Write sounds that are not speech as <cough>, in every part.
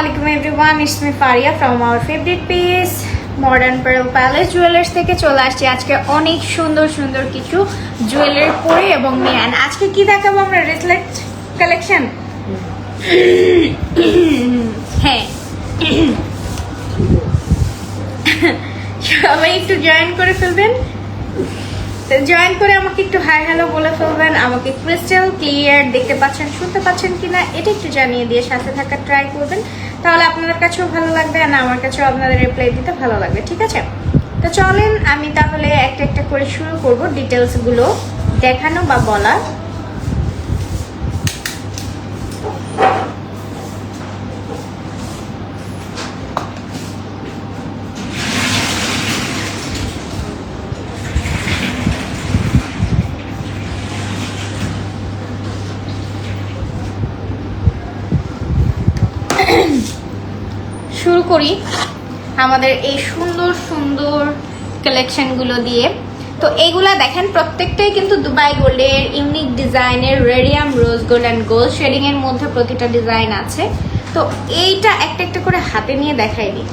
আলাইকুম everyone, it's me Faria from our favourite piece Modern Pearl Palace Jewellers থেকে চলে আসছি আজকে অনেক সুন্দর সুন্দর কিছু জুয়েলারি পরে এবং নিয়ে। আজকে কি দেখাবো আমরা রেসলেট কালেকশন হ্যাঁ। সবাই একটু জয়েন করে ফেলবেন। জয়েন করে আমাকে একটু হাই হ্যালো বলে ফেলবেন। আমাকে ক্রিস্টাল ক্লিয়ার দেখতে পাচ্ছেন, শুনতে পাচ্ছেন কি না এটা একটু জানিয়ে দিয়ে সাথে থাকার ট্রাই করবেন। তাহলে আপনাদের কাছেও ভালো লাগবে আর আমার কাছেও আপনাদের রিপ্লাই দিতে ভালো লাগবে, ঠিক আছে? তো চলেন, আমি তাহলে একটা একটা করে শুরু করব ডিটেলসগুলো দেখানো বা বলা করি আমাদের এই সুন্দর সুন্দর কালেকশনগুলো দিয়ে। তো এইগুলা দেখেন, প্রত্যেকটাই কিন্তু দুবাই গোল্ডের ইউনিক ডিজাইনের radium rose gold and gold শেডিংয়ের মধ্যে প্রতিটা ডিজাইন আছে। তো এইটা একটা একটা করে হাতে নিয়ে দেখাই দিই।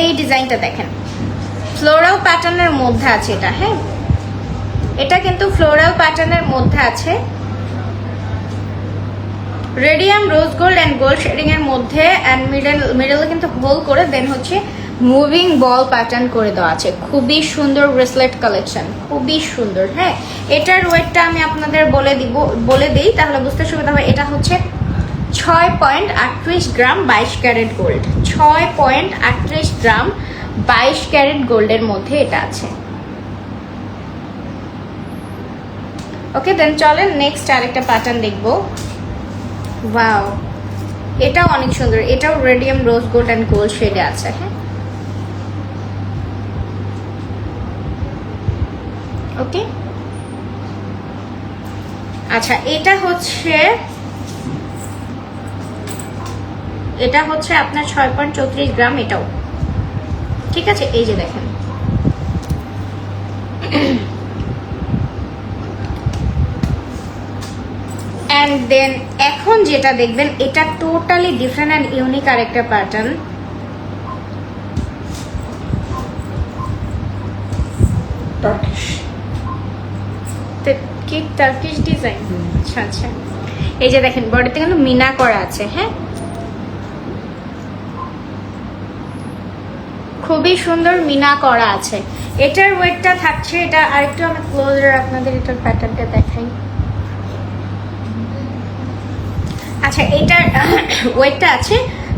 এই ডিজাইনটা দেখেন ফ্লোরাল প্যাটার্নের মধ্যে আছে এটা হ্যাঁ? এটা কিন্তু ফ্লোরাল প্যাটার্নের মধ্যে আছে। Radium rose gold and gold shading এর মধ্যে অ্যান্ড মিডল, মিডলে কিন্তু হোল করে দেন হচ্ছে মুভিং বল প্যাটার্ন করে দেওয়া আছে। খুবই সুন্দর ব্রেসলেট কালেকশন, খুবই সুন্দর হ্যাঁ? এটার ওয়েটটা আমি আপনাদের বলে দিব, বলে দিই, তাহলে বুঝতে সুবিধা হবে এটা হচ্ছে ছয় পয়েন্ট আটত্রিশ গ্রাম বাইশ ক্যারেট গোল্ড। ছয় পয়েন্ট আটত্রিশ গ্রাম বাইশ ক্যারেট গোল্ডের মধ্যে এটা আছে। ওকে, দেন চলেন নেক্সট আরেকটা প্যাটার্ন দেখব। ওয়াও এটাও অনেক সুন্দর। এটাও radium rose gold and gold শেডে আছে হ্যাঁ? ওকে আচ্ছা এটা হচ্ছে এটা হচ্ছে আপনার ছয় পয়েন্ট চৌত্রিশ গ্রাম এটাও। ঠিক আছে? এই যে দেখেন। অ্যান্ড দেন এখন যেটা দেখবেন এটা টোটালি ডিফারেন্ট অ্যান্ড ইউনিক আরেকটা প্যাটার্ন টার্কিশ কি টার্কিশ ডিজাইন আচ্ছা আচ্ছা। এই যে দেখেন বডিতে কিন্তু মিনা করা আছে হ্যাঁ? খুবই সুন্দর মিনা করা আছে। এটার ওয়েটটা থাকছে এটা আরেকটু আমি ক্লোজার আপনাদের এটার প্যাটার্নটা দেখাই। আচ্ছা এটার ওয়েটটা আছে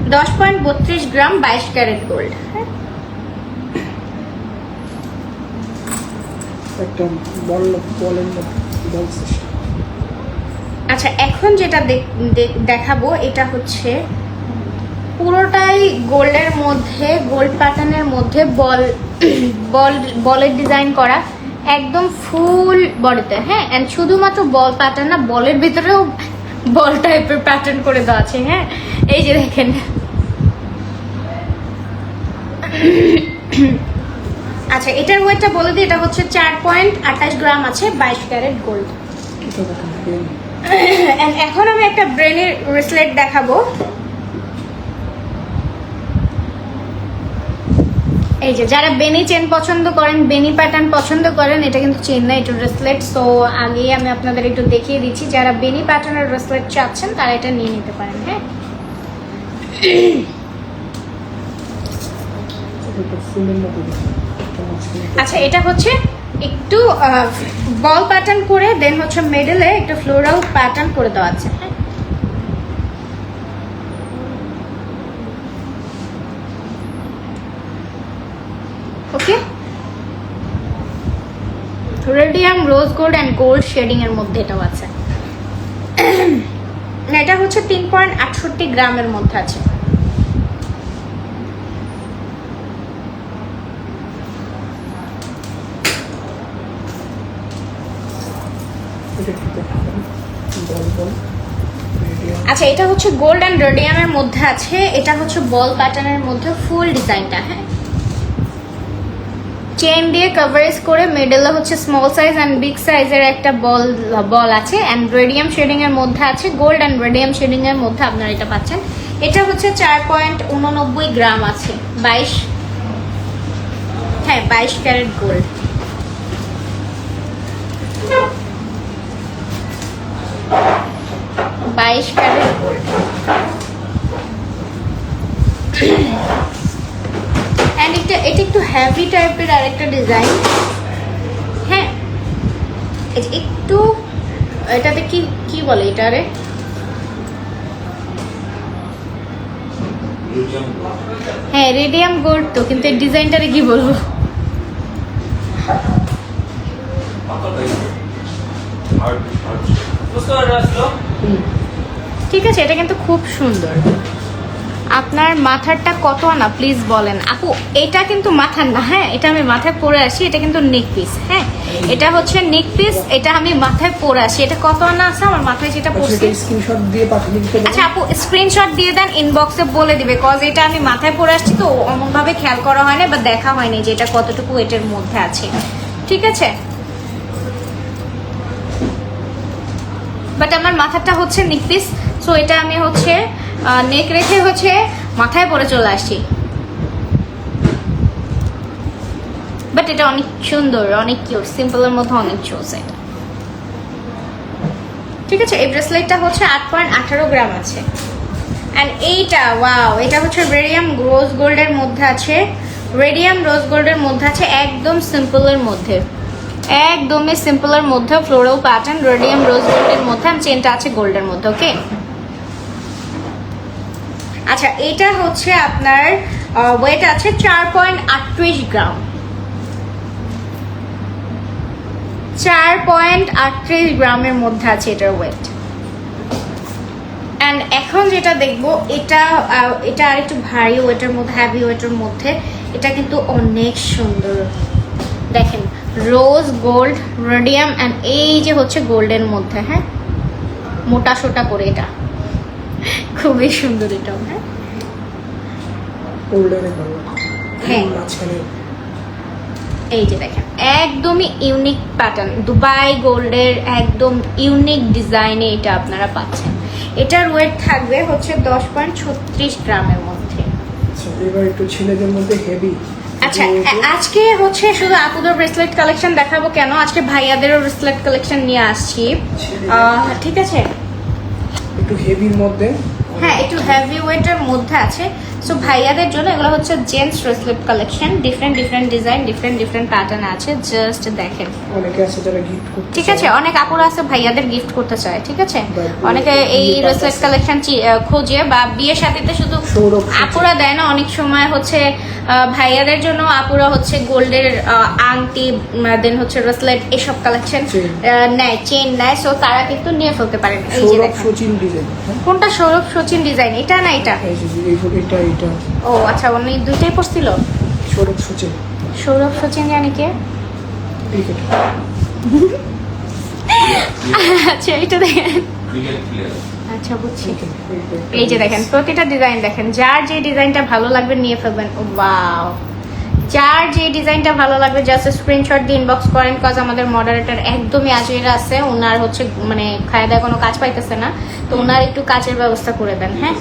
দশ পয়েন্ট বত্রিশ গ্রাম বাইশ ক্যারেট গোল্ড। আচ্ছা এখন যেটা দেখ- দেখ- দেখাবো এটা হচ্ছে পুরোটাই গোল্ডের মধ্যে গোল্ড প্যাটার্নের মধ্যে বল বল বলের ডিজাইন করা একদম ফুল বডিতে হ্যাঁ? অ্যান্ড শুধুমাত্র বল প্যাটার্ন না বলের ভিতরেও বল টাইপের প্যাটার্ন করে দেওয়া আছে হ্যাঁ? এই যে দেখেন। আচ্ছা এটার ওয়েটটা বলে দিই এটা হচ্ছে চার পয়েন্ট আঠাশ গ্রাম আছে বাইশ ক্যারেট গোল্ড এখন আমি একটা ব্রেনের ব্রেসলেট দেখাবো। এই যে, যারা বেনি চেন পছন্দ করেন বেনি প্যাটার্ন পছন্দ করেন, এটা কিন্তু চেন না এটা ব্রেসলেট সো আগেই আমি আপনাদের একটু দেখিয়ে দিচ্ছি, যারা বেনি প্যাটার্নের ব্রেসলেট চাচ্ছেন, তারা এটা নিয়ে নিতে পারেন হ্যাঁ? আচ্ছা এটা হচ্ছে একটু বল প্যাটার্ন করে দেন হচ্ছে মেডেলে একটু ফ্লোরাল প্যাটার্ন করে দেওয়া আছে হ্যাঁ okay radium rose gold and gold শেডিংয়ের মধ্যে এটাও আছে। <clears throat> এটা হচ্ছে তিন পয়েন্ট আটষট্টি গ্রামের মধ্যে আছে। আচ্ছা এটা হচ্ছে গোল্ড অ্যান্ড রেডিয়ামের মধ্যে আছে। এটা হচ্ছে বল প্যাটার্নের মধ্যে ফুল ডিজাইনটা হ্যাঁ? চেন দিয়ে কভারেজ করে মিডলে হচ্ছে স্মল সাইজ অ্যান্ড বিগ সাইজের একটা বল বল আছে অ্যান্ড রেডিয়াম শেডিংয়ের মধ্যে আছে গোল্ড অ্যান্ড রেডিয়াম শেডিংয়ের মধ্যে আপনারা এটা পাচ্ছেন। এটা হচ্ছে চার পয়েন্ট উননব্বই গ্রাম আছে, বাইশ হ্যাঁ বাইশ ক্যারেট গোল্ড বাইশ ক্যারেট গোল্ড অ্যান্ড এটা এটা একটু হ্যাভি টাইপের আরেকটা ডিজাইন হ্যাঁ। একটু এটাতে কি কি বলে এটারে হ্যাঁ রেডিয়াম গোল্ড তো কিন্তু এই ডিজাইনটারে কি বলব? ঠিক আছে এটা কিন্তু খুব সুন্দর। আপনার মাথারটা কত আনা প্লিজ বলেন। আপু এটা কিন্তু মাথার না হ্যাঁ? এটা আমি মাথায় পরে আসি এটা কিন্তু নেক পিস হ্যাঁ? এটা হচ্ছে নেক পিস এটা আমি মাথায় পরে আসি। এটা কত আনা আছে আমার মাথায় যেটা পড়ছে স্ক্রিনশট দিয়ে পাঠিয়ে দিতে আচ্ছা আপু স্ক্রিনশট দিয়ে দেন ইনবক্সে বলে দিবে কজ এটা আমি মাথায় পরে আসছি তো অমন ভাবে খেয়াল করা হয় না বা দেখা হয়নি যে এটা কতটুকু এটার মধ্যে আছে। ঠিক আছে? বাট আমার মাথাটা হচ্ছে নেক পিস সো এটা আমি হচ্ছে নেক রেখে হচ্ছে মাথায় পরে চলে আসছি। বাট এটা অনেক সুন্দর, অনেক কিউট সিম্পলের মধ্যে অনেক চোস এটা ঠিক আছে, এই ব্রেসলেটটা হচ্ছে আট পয়েন্ট আঠারো গ্রাম আছে। অ্যান্ড এইটা ওয়াও এটা হচ্ছে রেডিয়াম রোজ গোল্ডের মধ্যে আছে। রেডিয়াম রোজ গোল্ডের মধ্যে আছে, একদম সিম্পলের মধ্যে। একদমই সিম্পলের মধ্যে ফ্লোরাল প্যাটার্ন রেডিয়াম রোজ গোল্ডের মধ্যে চেনটা আছে গোল্ডের মধ্যে ওকে আচ্ছা এটা হচ্ছে আপনার ওয়েট আছে চার পয়েন্ট আটত্রিশ গ্রাম। চার পয়েন্ট আটত্রিশ গ্রামের মধ্যে আছে এটার ওয়েট অ্যান্ড এখন যেটা দেখব, এটা এটা আর একটু ভারী ওয়েটের মধ্যে হ্যাভি ওয়েটের মধ্যে, এটা কিন্তু অনেক সুন্দর। দেখেন রোজ গোল্ড রেডিয়াম অ্যান্ড এই যে হচ্ছে গোল্ডের মধ্যে হ্যাঁ? মোটা সোটা করে এটা। খুবই সুন্দর এটাও হ্যাঁ। হ্যাঁ। এই যে দেখেন একদমই ইউনিক প্যাটার্ন দুবাই গোল্ডের একদম ইউনিক ডিজাইনে এটা আপনারা পাচ্ছেন। এটার ওয়েট থাকবে হচ্ছে দশ পয়েন্ট ছত্রিশ গ্রামের মধ্যে। আচ্ছা এবার একটু ছেলেদের মধ্যে হেভি আচ্ছা আজকে হচ্ছে শুধু আপুদের ব্রেসলেট কালেকশন দেখাবো কেন? আজকে ভাইয়াদেরও ব্রেসলেট কালেকশন নিয়ে আসছি। ঠিক আছে? একটু হেভির মধ্যে। হ্যাঁ একটু হেভি ওয়েটের মধ্যে আছে। সো ভাইয়াদের জন্য এগুলো হচ্ছে gents bracelet collection different different design different different pattern আছে। জাস্ট দেখেন। অনেকে আছে যারা গিফট করতে ঠিক আছে? অনেক আপুরা আছে ভাইয়াদের গিফট করতে চায় ঠিক আছে? অনেকে এই বিয়ে ব্রেসলেট কালেকশন খোঁজে বা বিয়ের সাথেতে শুধু আপুরা দেয় না অনেক সময় হচ্ছে ভাইয়াদের জন্য আপুরা হচ্ছে গোল্ডের আংটি দেন হচ্ছে ব্রেসলেট এসব কালেকশন। নেয় চেন নেয়। সো তারা কিন্তু নিয়ে ফেলতে পারেন এই যে সৌরভ সচিন ডিজাইন হ্যাঁ? কোনটা সৌরভ সচিন ডিজাইন এটা না এটা? এটা ও আচ্ছা উনি দুইটাই পড়ছিল? সৌরভ সচিন। সৌরভ সচিন জানি কে? ক্রিকেট আচ্ছা এটা দেখেন। আচ্ছা বুঝছি। এই যে দেখেন প্রতিটা ডিজাইন দেখেন যার যে ডিজাইনটা ভালো লাগবে নিয়ে ফেলবেন। ও ওয়াও যার যে ডিজাইনটা ভালো লাগবে জাস্ট স্ক্রিনশট দিয়ে ইনবক্স করেন কজ আমাদের মডারেটর একদমই আজের আছে। ওনার হচ্ছে মানে খায় দায় কোনো কাজ পাইতেছে না। তো ওনার একটু কাজের ব্যবস্থা করে দেন হ্যাঁ?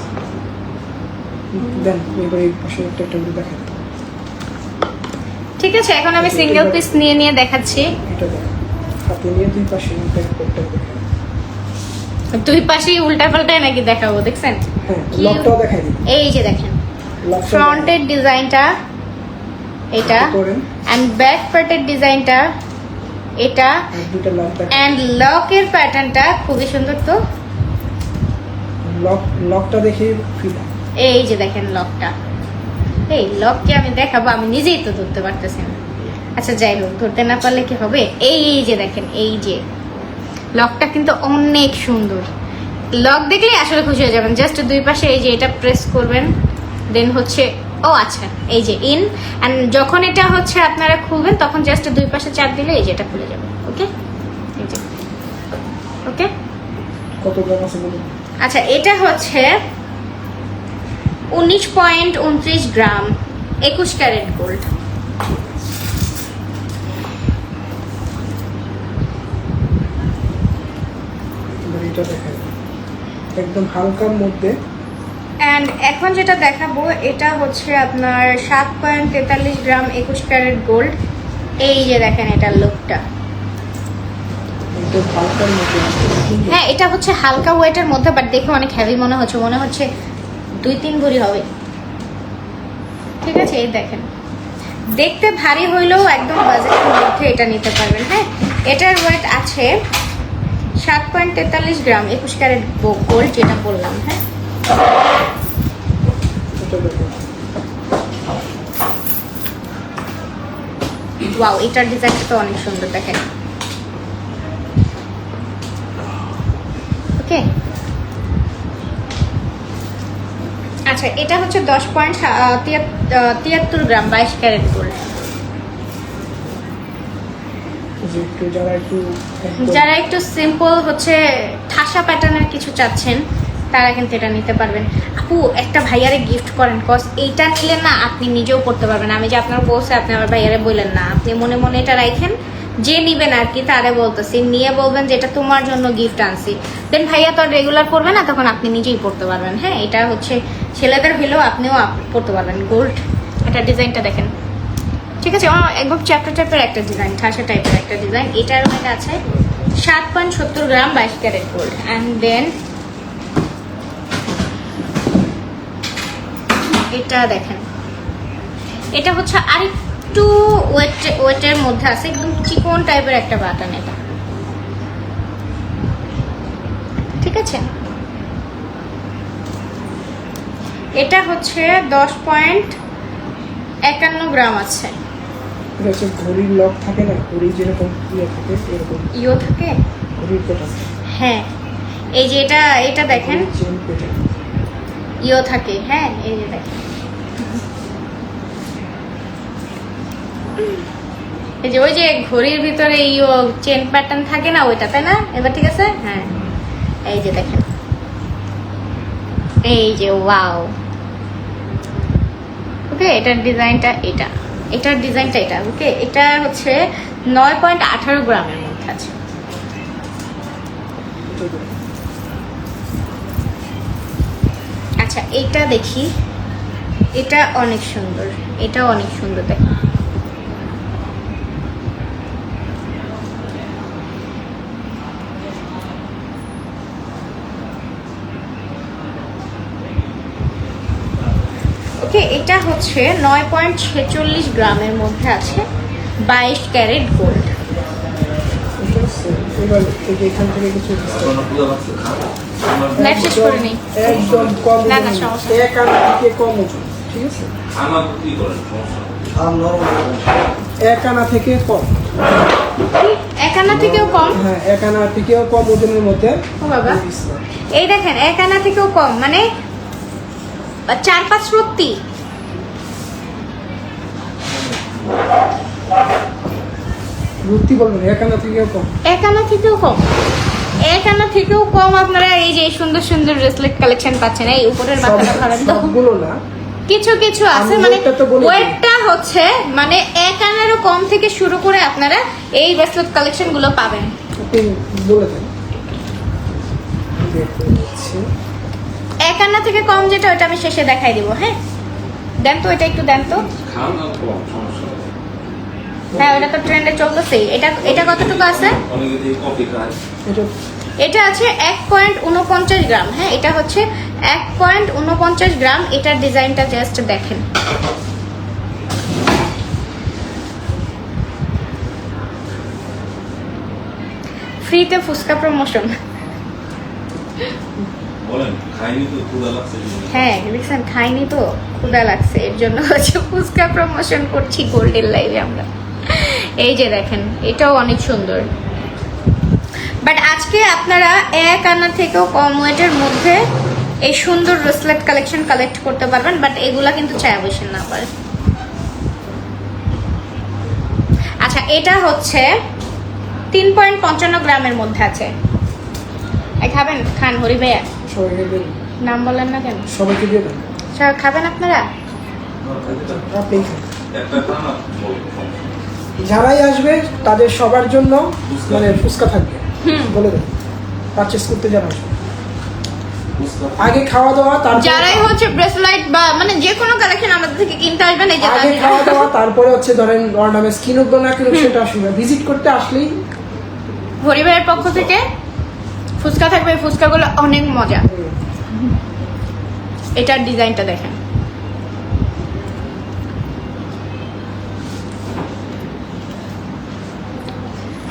দেন এবার এই পাশে একটা একটা করে দেখেন ঠিক আছে এখন আমি সিঙ্গেল পিস নিয়ে নিয়ে দেখাচ্ছি। এটা হাতে নিয়ে দুই পাশে একটা একটা দেখেন দুই পাশেই উল্টা পাল্টায় নাকি দেখাবো দেখছেন? হ্যাঁ লকটাও দেখাই এই যে দেখেন ফ্রন্টের ডিজাইনটা এটা অ্যান্ড ব্যাক পার্টের ডিজাইনটা এটা অ্যান্ড লকের প্যাটার্নটা খুবই সুন্দর তো। লক লকটা দেখে ফিল এই যে দেখেন লকটা। এই লককে আমি দেখাবো আমি নিজেই তো ধরতে পারতেছি না। আচ্ছা যাই হোক ধরতে না পারলে কি হবে? এই এই যে দেখেন এই যে। লকটা কিন্তু অনেক সুন্দর। লক দেখলেই আসলে খুশি হয়ে যাবেন। জাস্ট দুই পাশে এই যে এটা প্রেস করবেন দেন হচ্ছে ও আচ্ছা এই যে ইন অ্যান্ড যখন এটা হচ্ছে আপনারা খুলবেন তখন জাস্ট দুই পাশে চাপ দিলে এই যে এটা খুলে যাবে ওকে এই যে ওকে কত গ্রাম আছে আচ্ছা এটা হচ্ছে উনিশ পয়েন্ট উনত্রিশ গ্রাম একুশ ক্যারেট গোল্ড। একদম হালকার মধ্যে। অ্যান্ড এখন যেটা দেখাবো এটা হচ্ছে আপনার সাত পয়েন্ট তেতাল্লিশ গ্রাম একুশ ক্যারেট গোল্ড। এই যে দেখেন এটার লুকটা। হ্যাঁ এটা হচ্ছে হালকা ওয়েটের মধ্যে বাট দেখে অনেক হ্যাভি মনে হচ্ছে। মনে হচ্ছে দুই তিন ভরি হবে। ঠিক আছে, এই দেখেন। দেখতে ভারী হইলেও একদম বাজেটের মধ্যে এটা নিতে পারবেন হ্যাঁ? এটার ওয়েট আছে সাত পয়েন্ট তেতাল্লিশ গ্রাম, একুশ ক্যারেট গোল্ড যেটা বললাম হ্যাঁ? ওয়াও এটার ডিজাইনটা তো অনেক সুন্দর, দেখেন। ওকে আচ্ছা এটা হচ্ছে দশ পয়েন্ট তিয়াত্তর গ্রাম বাইশ ক্যারেট গোল্ড যারা একটু সিম্পল হচ্ছে ঠাসা প্যাটার্নের কিছু চাচ্ছেন তারা কিন্তু এটা নিতে পারবেন। আপু একটা ভাইয়ারে গিফট করেন কজ এইটা নিলে না আপনি নিজেও করতে পারবেন। আমি যে আপনার বলছে আপনি আমার ভাইয়ারে বললেন না। আপনি মনে মনে এটা রাখেন যে নিবেন আর কি তারে বলতেছি। নিয়ে বলবেন যে এটা তোমার জন্য গিফট আনছি। দেন ভাইয়া তো রেগুলার করবে না, তখন আপনি নিজেই পড়তে পারবেন। হ্যাঁ এটা হচ্ছে ছেলেদের হলেও আপনিও আপ- পড়তে পারবেন। গোল্ড এটা ডিজাইনটা দেখেন। ঠিক আছে একদম চ্যাপ্টার টাইপের একটা ডিজাইন ঠাসা টাইপের একটা ডিজাইন এটার মধ্যে আছে সাত পয়েন্ট সত্তর গ্রাম বাইশ ক্যারেট গোল্ড অ্যান্ড দেন এটা দেখেন। এটা হচ্ছে আরেকটু ওয়েট ওয়েটের মধ্যে আছে, একদম চিকন টাইপের একটা বাটন এটা। ঠিক আছে? এটা হচ্ছে দশ পয়েন্ট একান্ন গ্রাম আছে। হচ্ছে ঘড়ির লক থাকে না? ঘড়ি যেরকম ইয়ে থাকে এরকম ইও থাকে? ঘড়ির পেটা হ্যাঁ। এই যে এটা এটা দেখেন। ইও থাকে হ্যাঁ এই যে দেখেন। এই যে ওই যে ঘড়ির ভিতরে ইও চেন প্যাটার্ন থাকে না ওইটা তাই না? এবার ঠিক আছে? হ্যাঁ। এই যে দেখেন। এই যে ওয়াও ওকে এটার ডিজাইনটা এটা। এটার ডিজাইনটা এটা ওকে এটা হচ্ছে নয় পয়েন্ট আঠারো গ্রামের মধ্যে আছে। আচ্ছা এটা দেখি। এটা অনেক সুন্দর। এটা অনেক সুন্দর দেখ ওকে এটা হচ্ছে নয় পয়েন্ট ছেচল্লিশ গ্রামের মধ্যে আছে বাইশ ক্যারেট গোল্ড। এখান থেকে কম না, না, ওজন। সমস্যা নেই। এক আনা থেকে কম ওজন ঠিক আছে? আমার কি করেন? সমস্যা এক আনা থেকে কম। একান্ন থেকেও কম? হ্যাঁ এক আনা থেকেও কম ওজনের মধ্যে। ও বাবা। এই এই দেখেন এক আনা থেকেও কম। মানে চার পাঁচ রত্তি রুটি বলবেন এক আনা থেকেও কম। এক আনা থেকেও কম। এক আনা থেকেও কম আপনারা এই যে সুন্দর সুন্দর ব্রেসলেট কালেকশন পাচ্ছেন এই উপরের মাথাটা ধরেন তো। সবগুলো না? কিছু কিছু আছে মানে ওয়েটটা হচ্ছে মানে এক আনারও কম থেকে শুরু করে আপনারা এই ব্রেসলেট কালেকশনগুলো পাবেন। বলে দেন। এক আনা থেকে কম যেটা, ওটা আমি শেষে দেখাই দিব হ্যাঁ? দেন তো, এটা একটু দেন তো। হ্যাঁ ওটা তো ট্রেন্ডে চলতেছেই। এটা এটা কতটুকু আছে? এটা আছে এক পয়েন্ট উনপঞ্চাশ গ্রাম হ্যাঁ? এটা হচ্ছে এক পয়েন্ট উনপঞ্চাশ গ্রাম। এটার ডিজাইনটা জাস্ট দেখেন। ফ্রিতে ফুচকা প্রমোশন বলেন খাইনি তো ক্ষুদা লাগছে কি বলেন? হ্যাঁ দেখছেন তো লাগছে। এর জন্য হচ্ছে প্রমোশন করছি লাইভে আমরা। এই যে দেখেন, এটাও অনেক সুন্দর। বাট আজকে আপনারা এক আনা থেকেও কম ওয়েটের মধ্যে এই সুন্দর ব্রেসলেট কালেকশন কালেক্ট করতে পারবেন বাট এগুলা কিন্তু চায় না পারে আচ্ছা এটা হচ্ছে তিন পয়েন্ট পঞ্চান্ন গ্রামের মধ্যে আছে। খাবেন, খান হরি ভাইয়া। সবাইকে দেন নাম বলেন না কেন? সবাইকে দিয়ে দেন স্যার খাবেন আপনারা? আপনি। যারাই আসবে তাদের সবার জন্য মানে ফুচকা থাকবে। বলে দেন। পারচেস করতে যারা আসবে। আগে খাওয়া দাওয়া তারপরে যারাই হচ্ছে ব্রেসলাইট বা মানে যে কোনো কালেকশন আমাদের থেকে কিনতে আসবেন এই যে আগে খাওয়া দাওয়া <laughs> তারপরে হচ্ছে ধরেন অর্নামেন্টস কিনুক না কিনুক সেটা আসবে ভিজিট করতে আসলেই পরিবারের পক্ষ থেকে ফুচকা থাকবে ফুচকাগুলো অনেক মজা। এটার ডিজাইনটা দেখেন।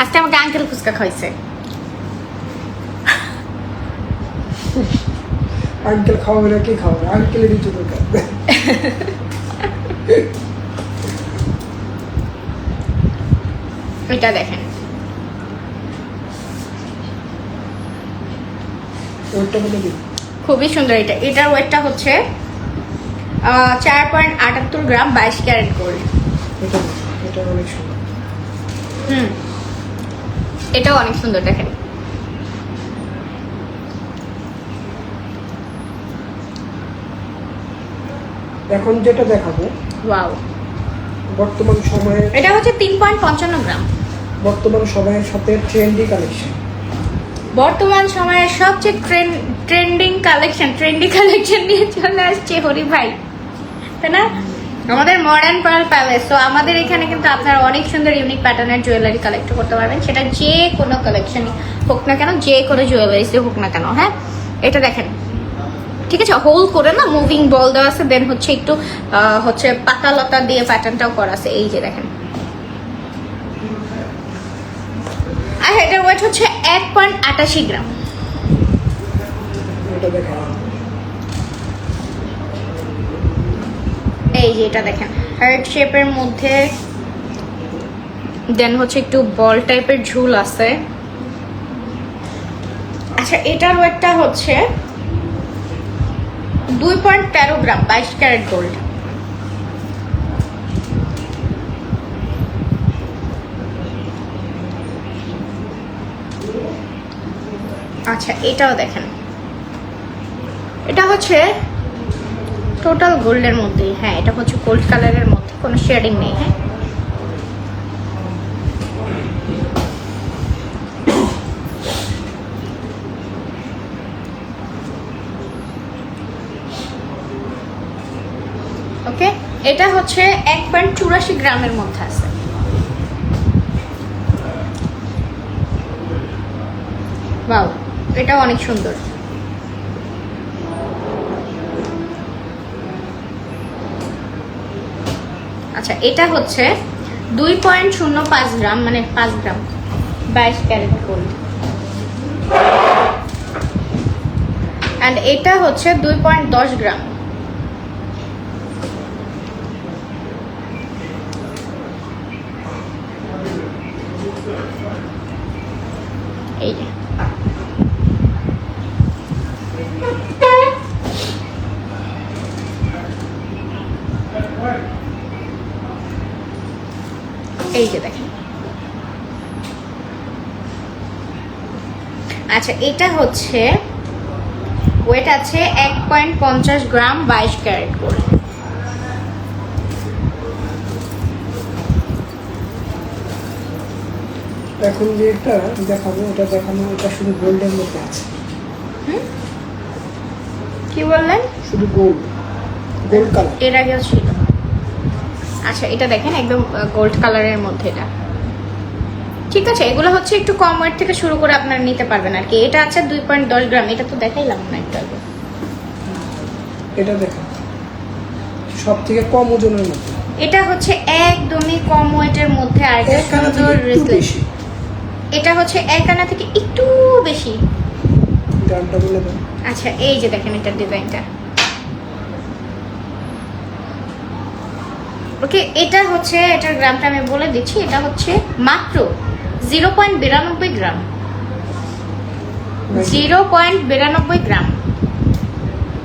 আজকে আমাকে আঙ্কেল ফুচকা খাইছে আঙ্কেল খাওয়াবে না কে খাওয়াবে? আঙ্কেলেরই তো দরকার এটা দেখেন। বলে খুবই সুন্দর এটা। এটার ওয়েটটা হচ্ছে চার পয়েন্ট আটাত্তর গ্রাম বাইশ ক্যারেট গোল্ড এটা এটা অনেক সুন্দর। হুম। এটাও অনেক সুন্দর দেখেন। এখন যেটা দেখাবো ওয়াও। বর্তমান সময়ে এটা হচ্ছে তিন পয়েন্ট পঞ্চান্ন গ্রাম। বর্তমান সময়ের সাথে ট্রেন্ডি কালেকশন। বর্তমান সময়ের সবচেয়ে trend trending collection trendy collection নিয়ে চলে আসছে হরি ভাই। তাই না? আমাদের মডার্ন পার্ল প্যালেস তো আমাদের এখানে কিন্তু আপনারা অনেক সুন্দর ইউনিক প্যাটার্নের জুয়েলারি কালেক্ট করতে পারবেন। সেটা যে কোনো কালেকশন হোক না কেন, যে কোনো জুয়েলারিস হোক না কেন হ্যাঁ? এটা দেখেন। ঠিক আছে? হোল করে না মুভিং বল দেওয়া আছে দেন হচ্ছে একটু হচ্ছে পাতা লতা দিয়ে প্যাটার্নটাও করা আছে। এই যে দেখেন। আর এটার ওয়েট হচ্ছে এক পয়েন্ট আটাশি গ্রাম। এই যে এটা দেখেন হার্ট শেপের মধ্যে দেন হচ্ছে একটু বল টাইপের ঝুল আছে। আচ্ছা এটার ওয়েটটা হচ্ছে দুই পয়েন্ট তেরো গ্রাম, বাইশ ক্যারেট গোল্ড আচ্ছা এটাও দেখেন। এটা হচ্ছে টোটাল গোল্ডের মধ্যেই হ্যাঁ এটা হচ্ছে গোল্ড কালারের মধ্যে, কোনো শেডিং নেই হ্যাঁ। ওকে এটা হচ্ছে এক পয়েন্ট চুরাশি গ্রামের মধ্যে আছে। বাউ এটা অনেক সুন্দর। আচ্ছা এটা হচ্ছে দুই পয়েন্ট শূন্য পাঁচ গ্রাম মানে পাঁচ গ্রাম, বাইশ ক্যারেট গোল্ড। অ্যান্ড এটা হচ্ছে দুই পয়েন্ট দশ গ্রাম এই যে এই যে দেখেন। আচ্ছা এটা হচ্ছে ওয়েট আছে এক পয়েন্ট পঞ্চাশ গ্রাম বাইশ ক্যারেট করে। এখন যে এটা দেখাবো এটা দেখানো এটা শুধু গোল্ডের মধ্যে আছে। কি বললেন? শুধু গোল্ড গোল্ড কালারের আগেও ছিল। আচ্ছা এটা দেখেন একদম গোল্ড কালারের মধ্যে এটা। ঠিক আছে এগুলো হচ্ছে একটু কম ওয়েট থেকে শুরু করে আপনারা নিতে পারবেন আর কি। এটা আছে দুই পয়েন্ট দশ গ্রাম এটা তো দেখাইলাম না একটু আগে। এটা দেখা সব থেকে কম ওজনের মধ্যে। এটা হচ্ছে একদমই কম ওয়েটের মধ্যে আর থেকে সুন্দর এটা হচ্ছে এক আনা থেকে একটু বেশি। দামটা বলে দেন আচ্ছা এই যে দেখেন এটার ডিজাইনটা ওকে এটা হচ্ছে এটার গ্রামটা আমি বলে দিচ্ছি এটা হচ্ছে মাত্র জিরো পয়েন্ট বিরানব্বই গ্রাম। জিরো পয়েন্ট বিরানব্বই গ্রাম।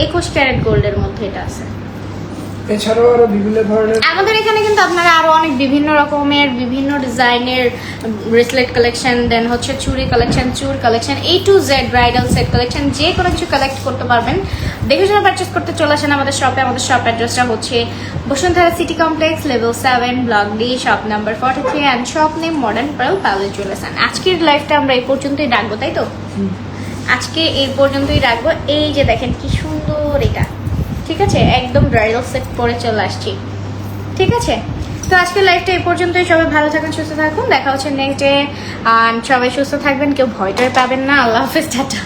একুশ ক্যারেট গোল্ডের মধ্যে এটা আছে। এছাড়াও আরও বিভিন্ন ধরনের আমাদের এখানে কিন্তু আপনারা আরও অনেক বিভিন্ন রকমের বিভিন্ন ডিজাইনের ব্রেসলেট কালেকশন দেন হচ্ছে চুড়ি কালেকশন চুর collection A to Z bridal set collection যে কোনো কিছু কালেক্ট করতে পারবেন। দেখে শুনে পারচেস করতে চলে আসেন আমাদের শপে আমাদের শপ অ্যাড্রেসটা হচ্ছে Bashundhara City Complex level seven block D shop number forty three and shop name Modern Pearl Palace Jewellers আজকের লাইফটা আমরা এই পর্যন্তই ডাকবো তাই তো? আজকে এই পর্যন্তই রাখব। এই যে দেখেন কি সুন্দর এটা। ঠিক আছে? একদম ব্রাইডাল সেট পরে চলে আসছি। ঠিক আছে? তো আজকে লাইফটা এই পর্যন্তই। সবাই ভালো থাকুন, সুস্থ থাকুন। দেখা হচ্ছে নেক্সট ডে সবাই সুস্থ থাকবেন, কেউ ভয় টয় পাবেন না। আল্লাহ হাফেজ, টাটা।